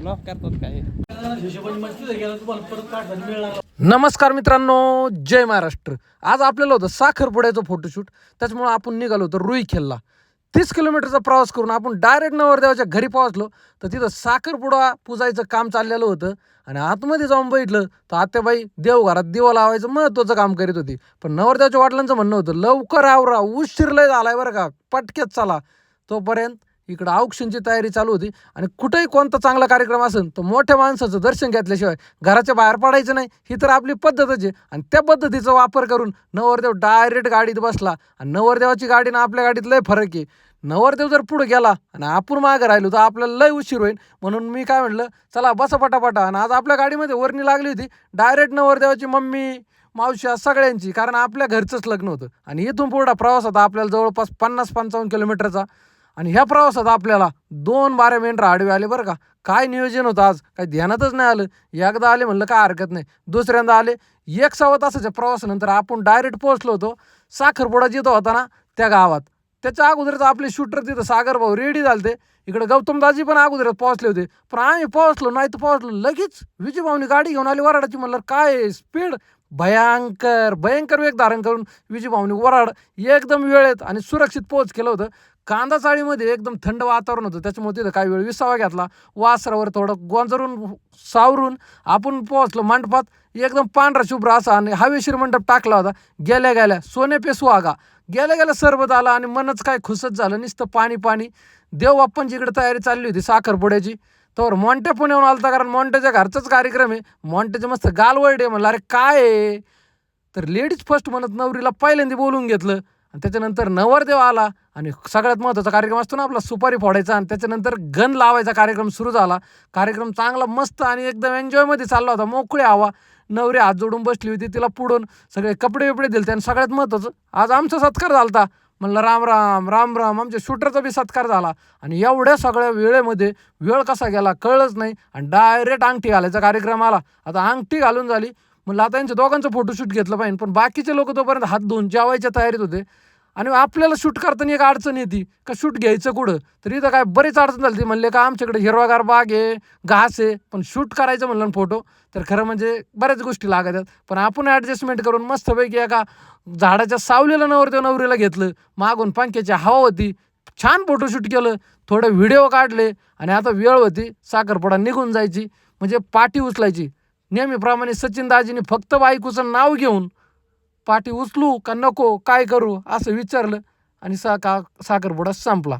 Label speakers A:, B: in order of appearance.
A: Block करतात काय
B: नमस्कार मित्रांनो जय महाराष्ट्र. आज आपल्याला होतं साखरपुड्याचं फोटोशूट त्याच्यामुळे आपण निघालो होतो रुई खेळला तीस किलोमीटरचा प्रवास करून आपण डायरेक्ट नवरदेवाच्या घरी पोहोचलो. तर तिथं साखरपुडा पुजायचं काम चाललेलं होतं. आणि आतमध्ये जाऊन बघितलं तर आत्याबाई देवघरात दिवा लावायचं महत्त्वाचं काम करीत होती. पण नवरदेवाच्या वाटलांचं म्हणणं होतं लवकर आवरा उशीर लय झालाय बरं का पटक्यात चला. तोपर्यंत इकडं औक्षणची तयारी चालू होती. आणि कुठेही कोणता चांगला कार्यक्रम असेल तर मोठ्या माणसाचं दर्शन घेतल्याशिवाय घराच्या बाहेर पडायचं नाही. ही तर आपली पद्धतच आहे. आणि त्या पद्धतीचा वापर करून नवरदेव डायरेक्ट गाडीत बसला. आणि नवरदेवाची गाडी ना आपल्या गाडीत लय फरक आहे. नवरदेव जर पुढे गेला आणि आपण मागं राहिलो तर आपल्याला लय उशीर होईल. म्हणून मी काय म्हटलं चला बसा पटापटा. आणि आज आपल्या गाडीमध्ये वरणी लागली होती. डायरेक्ट नवरदेवाची मम्मी मावश्या सगळ्यांची. कारण आपल्या घरचंच लग्न होतं. आणि इथून पुढा प्रवास होता आपल्याला जवळपास पन्नास पंचावन्न किलोमीटरचा. आणि ह्या प्रवासात आपल्याला दोन बारा मेंढर आडवे आले बरं का. काय नियोजन होतं आज? काही ध्यानातच नाही आलं. एकदा आले म्हणलं काय हरकत नाही. दुसऱ्यांदा आले. एक सव्वा तासाच्या प्रवासानंतर आपण डायरेक्ट पोहोचलो होतो. साखरपुडा जिथं होता ना त्या गावात. त्याच्या अगोदरच आपले शूटर तिथं सागर भाऊ रेडी झालते. इकडे गौतमदाजी पण अगोदरच पोहोचले होते. पण आम्ही पोहोचलो नाही तर पोहोचलो. लगेच विजयभाऊनी गाडी घेऊन आली वराडाची म्हणलं काय स्पीड भयंकर भयंकर वेग धारण करून विजयभाऊनी वराड एकदम वेळेत आणि सुरक्षित पोहोच केलं होतं. कांदा चाळीमध्ये एकदम थंड वातावरण होतं. त्याच्यामुळे तिथं काही वेळ विसावा घेतला. वासरावर थोडं गोंजरून सावरून आपण पोहोचलो. मंडपात एकदम पांढरा शुभ्र असा आणि हवेशीर मंडप टाकला होता. गेल्या गेल्या सोने पे सुहागा. गेल्या गेल्या सरबत आला आणि मनच काय खुसत झालं. नुसतं पाणी पाणी. देव आपण इकडे तयारी चालली होती साखरपुड्याची. तर मोंट्या येऊन आलता कारण मोंट्याच्या घरचाच कार्यक्रम आहे. मोंट्याचे मस्त गालवर्ड आहे म्हणलं अरे काय आहे? तर लेडीज फर्स्ट म्हणत नवरीला पहिल्यांदा बोलून घेतलं. आणि त्याच्यानंतर नवरदेव आला आणि सगळ्यात महत्त्वाचा कार्यक्रम असतो ना आपला सुपारी फोडायचा. आणि त्याच्यानंतर गन लावायचा कार्यक्रम सुरू झाला. कार्यक्रम चांगला मस्त आणि एकदम एन्जॉयमध्ये चालला होता. मोकळी हवा नवरी हात जोडून बसली होती तिला पुढून सगळे कपडे बिपडे दिले आणि सगळ्यात महत्त्वाचं आज आमचा सत्कार झाला होता म्हणलं राम राम राम राम आमच्या शूटरचा बी सत्कार झाला. आणि एवढ्या सगळ्या वेळेमध्ये वेळ कसा गेला कळलंच नाही. आणि डायरेक्ट अंगठी घालायचा कार्यक्रम आला. आता अंगठी घालून झाली. म्हणलं आता यांच्या दोघांचं फोटोशूट घेतलं पाहिजे. पण बाकीचे लोक तोपर्यंत हात धुवून जेवायच्या तयारीत होते. आणि आपल्याला शूट करताना एक अडचण येते का शूट घ्यायचं कुठं? तर इथं काय बरीच अडचण झाली. म्हणले का आमच्याकडे हिरवागार बाग आहे घास आहे पण शूट करायचं म्हणलं ना फोटो तर खरं म्हणजे बऱ्याच गोष्टी लागतात. पण आपण ॲडजस्टमेंट करून मस्तपैकी एका झाडाच्या सावलीला नवरदेव नवरीला घेतलं. मागून पंख्याची हवा होती. छान फोटोशूट केलं. थोडे व्हिडिओ काढले. आणि आता वेळ होती. साखरपुडा निघून जायची. म्हणजे पाठी उचलायची. नेहमीप्रमाणे सचिन दाजीने फक्त बायकोचं नाव घेऊन पाठी उचलू का नको काय करू असं विचारलं आणि सा का साखरपुडा संपला.